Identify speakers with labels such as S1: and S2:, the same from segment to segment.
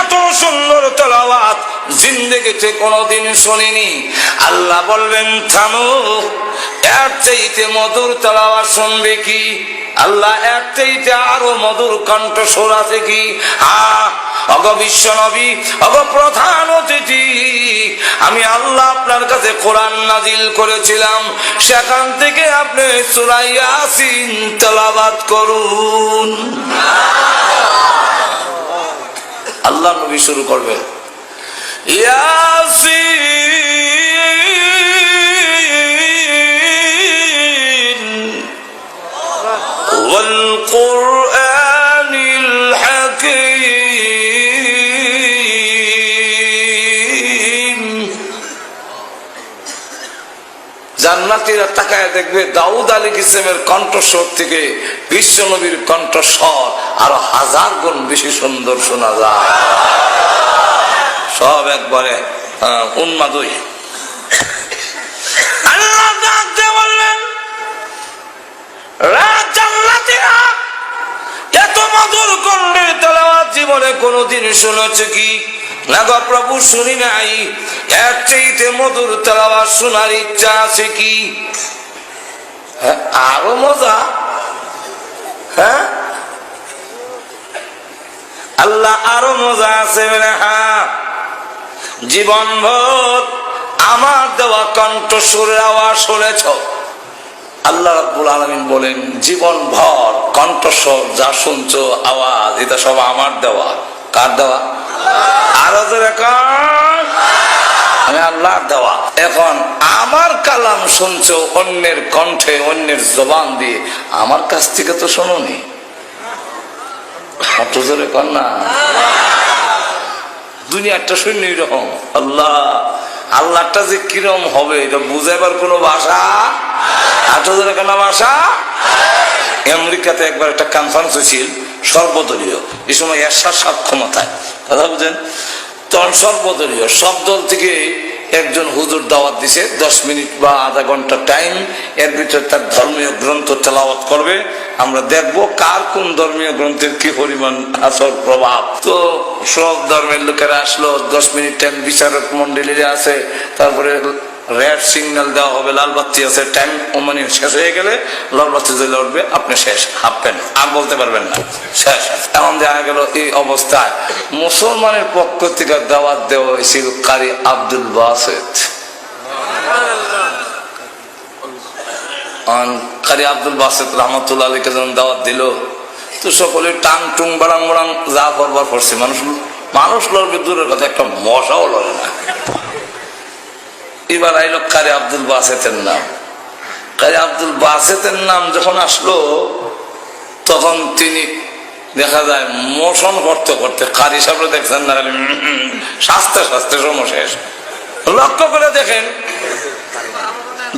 S1: এত সুন্দর তেলাওয়াত জিন্দগিতে কোনোদিন শুনিনি। আল্লাহ বলবেন, থামো, এর চাইতে মধুর তেলাওয়াত শুনবে কি? আল্লাহ, এর চাইতে আরও মধুর কণ্ঠস্বর আছে কি? হ্যাঁ অগ বিশ্ব নবী অগ প্রধান অতিথি, আমি আল্লাহ আপনার কাছে কোরআন নাজিল করেছিলাম। সেখান থেকে আপনি সুরাইয়াসিন তেলাবাদ করুন। আল্লাহ নবী শুরু করবেন। ইয়াসিন জান্নাতীরা তাকায় দেখবে দাউদ আলী ইসলামের কণ্ঠস্বর থেকে বিশ্ব নবীর কণ্ঠস্বর আরও হাজার গুণ বেশি সুন্দর শোনা যায়। সব একবারে উন্মাদই। এত মধুর কণ্ঠের তেলাওয়াত জীবনে কোনোদিন শুনেছে কি? না গো প্রভু শুনি নাই। এর চাইতে মধুর তেলাওয়াত শোনার ইচ্ছা আছে কি? হ্যাঁ, আরও মজা। হ্যাঁ? আল্লাহ আরও মজা আছে হ্যাঁ। জীবন ভর আমার দেওয়া কণ্ঠস্বরের আওয়াজ শুনেছ? আল্লাহ রাব্বুল আলমিন বলেন জীবন ভর কণ্ঠস্বর যা শুনছো আওয়াজ এটা সব আমার দেওয়া। কার দেওয়া? আরও জোরে। আমি আল্লাহ দেওয়া। এখন আমার কালাম শুনছো অন্যের কণ্ঠে, অন্যের জবান দিয়ে। আমার কাছ থেকে তো শোনোনি। অত জোরে কর না। দুনিয়াটা শূন্য এরকম আল্লাহ, আল্লাহটা যে কিরম হবে, এটা বুঝাইবার কোনো ভাষা? আট হাজার কেন ভাষা? আমেরিকাতে একবার একটা কনফারেন্স হয়েছিল, সর্বদলীয়। এই সময় এরশাদ সাত ক্ষমতায়। কথা বুঝেন? তখন সর্বদলীয়, সব দল থেকে একজন হুজুর দাওয়াত দিছে, দশ মিনিট বা আধা ঘণ্টা টাইম এর ভিতরে তার ধর্মীয় গ্রন্থ তেলাওয়াত করবে। আমরা দেখব কার কোন ধর্মীয় গ্রন্থের কি পরিমাণ আসল প্রভাব। তো সব ধর্মের লোকেরা আসলো, দশ মিনিট টাইম বিচারক মন্ডলীরা আছে, তারপরে রেড সিগন্যাল দেওয়া হবে, লাল বাতি আছে টাইম মানে শেষ হয়ে গেলে লাল বাতি জ্বলে উঠবে, আপনি শেষ, হাঁপবেন আর বলতে পারবেন না, শেষ এখন দেখা গেল এই অবস্থায় মুসলমানের পক্ষ থেকে দাওয়াত দেওয়া হয়েছিল কারি আব্দুল বাসেদ। কারি আব্দুল বাসেদ রহমতুল্লাহ আলীকে যখন দাওয়াত দিল, তো সকলে টাং টুং বাড়াং বাড়াং যা করবার করছে, মানুষ মানুষ লড়বে দূরের কথা, একটা মশাও লড়ে না। এবার আইলো, কারি আব্দুল বাসেতের নাম? কারি আব্দুল বাসেতের নাম যখন আসলো, তখন তিনি দেখা যায় মোশন করতে করতে কারি সামনে দেখছেন না শাস্তে শাস্তে সমশেষ লক্ষ্য করে দেখেন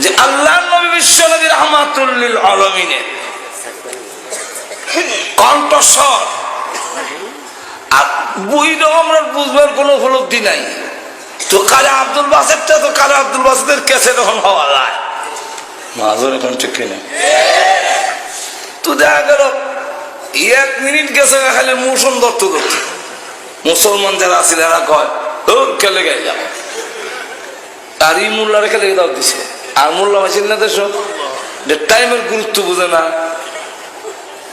S1: যে আল্লাহ নবী বিশ্ব নবী রহমাতুল্লিল আলমিনের কণ্ঠস্বর। আর বইটাও আমরা বুঝবার কোনো উপলব্ধি নাই। তো কালে আব্দুল বাসেরটা তো কালে আব্দুল বাসেদের কেসে তখন হওয়া যায়। মাজর এখন ঠিক কিনা? তো দেখা গেল এক মিনিট গেছে খালি মোশন ধরতে ধরতে মুসলমান যারা আছে এরা কয় ওর কেলে গাই যাও আর ই মোল্লারে খেলে দাও দিছে? আর মোল্লা মাসির না দেশ টাইমের গুরুত্ব বুঝে না।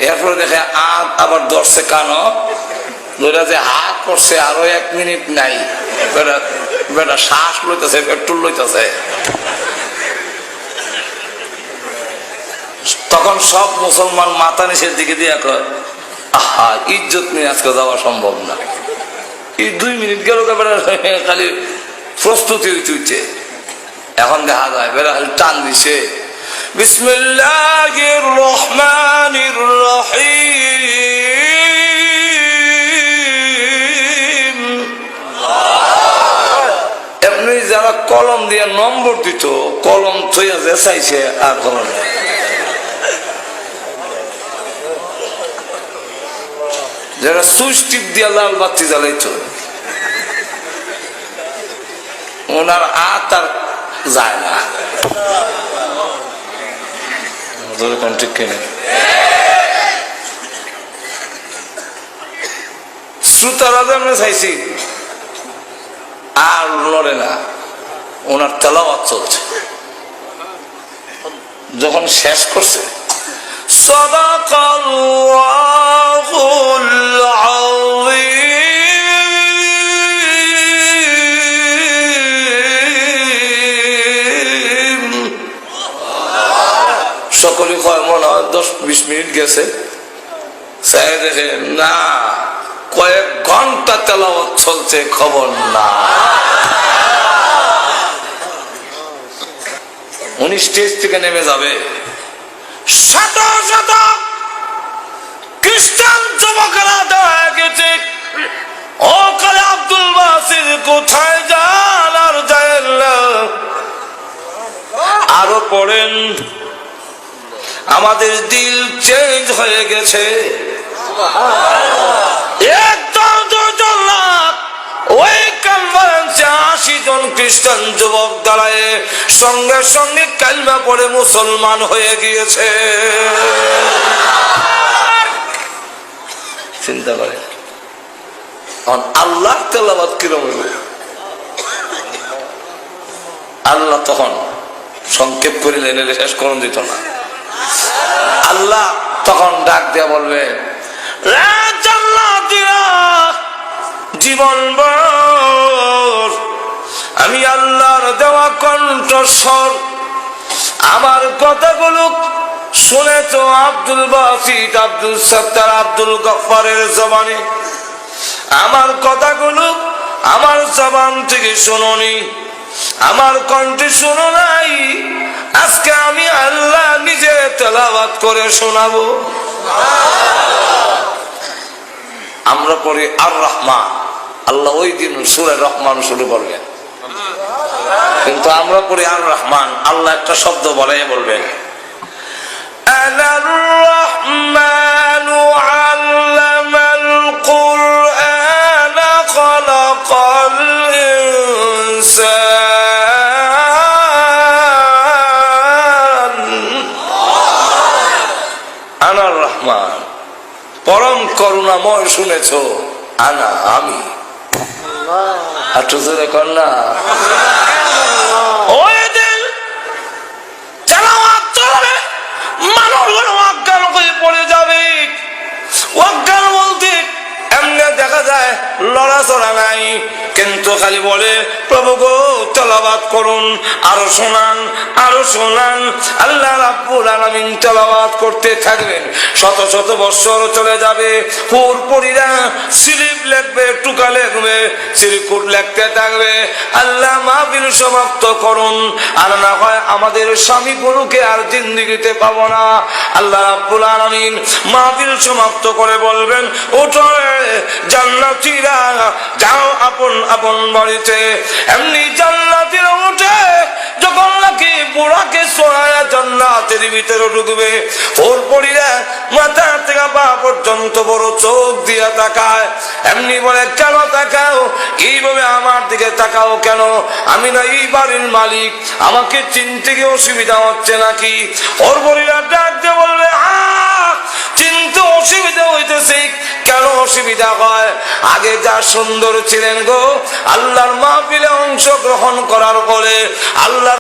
S1: এরপরে দেখে আর আবার দর্শে কানো? ধরে যে হাত করছে আরও এক মিনিট নাই। বেটা শ্বাস লইতেছে, পেট্রোল লইতেছে। তখন সব মুসলমান মাথা নিচের দিকে দিয়ে কয়, আহা, ইজ্জত নিয়ে আজকে যাওয়া সম্ভব না। এই দুই মিনিট গেল খালি প্রস্তুতি হইতে এখন দেখা যায় বেড়া খালি টান দিছে। বিসমিল্লাহির রহমানির নম্বর দিত, কলম থইয়া যে চাইছে আর নেই। যারা সুইচ টিপ দিয়া লাল বাতি জ্বালাইতো, ওনার আত আর যায় না। ঠিক কিনে? শ্রোতারা যেমন চাইছি, আর লড়ে না। ওনার তেলাওয়াত চলছে। যখন শেষ করছে। সকলে কয়, মনে হয় দশ বিশ মিনিট গেছে। চাই দেখে, না, কয়েক ঘণ্টা তেলাওয়াত চলছে, খবর না উনি স্টেজ থেকে নেমে যাবে। শত শত খ্রিস্টান যুবকেরা দেওয়া গেছে। ও কালে আব্দুল বাসির কোথায় যান আর যায় আরও পড়েন আমাদের দিল চেঞ্জ হয়ে গেছে। একদম দুজন লাখ ওই আশি জন খ্রিস্টান যুবক দাঁড়ায় সঙ্গে সঙ্গে কালমা পড়ে মুসলমান হয়ে গিয়েছে চিন্তা করে আল্লাহ তেলাবাদ কিরম? আল্লাহ তখন সংক্ষেপ করিলে নিলে শেষ করুন দিত না আল্লাহ তখন ডাক দিয়া বলবে জীবন ভর আমি আল্লাহর দেওয়া কণ্ঠস্বর। আমার কথাগুলো শুনে তো আব্দুল বাসিদ, আব্দুল সত্তার, আব্দুল গফারের জবানে। আমার কথাগুলো আমার জবান থেকে শুনুনি। আমার কণ্ঠে শুনো নাই। আজকে আমি আল্লাহ নিজে তেলাবাদ করে শোনাবো। আমরা পড়ি আর রহমান আল্লাহ ওই দিন সুরে রহমান শুরু করবেন। কিন্তু আমরা পড়ি আর রহমান আল্লাহ একটা শব্দ বলে বলবেন আলার আনার রহমান পরম করুণাময় শুনেছ আনা আমি। আর তো কর দেখা যায় লড়াচড়া নাই। কিন্তু খালি বলে, প্রভু গো তেলাবাদ করুন, আরও শোনান আরও শোনান। আল্লাহ রাব্বুল আলামিন তেলাবাদ করতে থাকবেন। শত শত বৎসর চলে যাবে পুরপুরিরা স্লিপ লিখবে, টুকা লিখবে সিরিকুট লিখতে থাকবে। আল্লাহ মাহফিল সমাপ্ত করুন, আর না হয় আমাদের স্বামী গুরুকে আর জিন্দিগিতে পাবো না। আল্লাহ রাব্বুল আলামিন মাহফিল সমাপ্ত করে বলবেন, ওঠো জান্নাতীরা, যাও আপন আপন বাড়িতে, এমনি জান্নাতীরা উঠে যখন নাকি বুড়াকে সোনায়া জান্নাতের ভিতরে ঢুকবে, ওর পরিরা মাথা থেকে পা পর্যন্ত বড় চোখ দিয়া তাকায়। এমনি বলে, কেন তাকাও? এইভাবে আমার দিকে তাকাও কেন? আমি না এই বাড়ির মালিক। আমাকে চিনতে গিয়ে অসুবিধা হচ্ছে নাকি? ওর পরিরা ডাক দিয়ে অসুবিধা হইতেছে, কেন অসুবিধা হয়? আগে যা সুন্দর ছিলেন গো, আল্লাহর মাহফিলে অংশগ্রহণ করার পরে আল্লাহ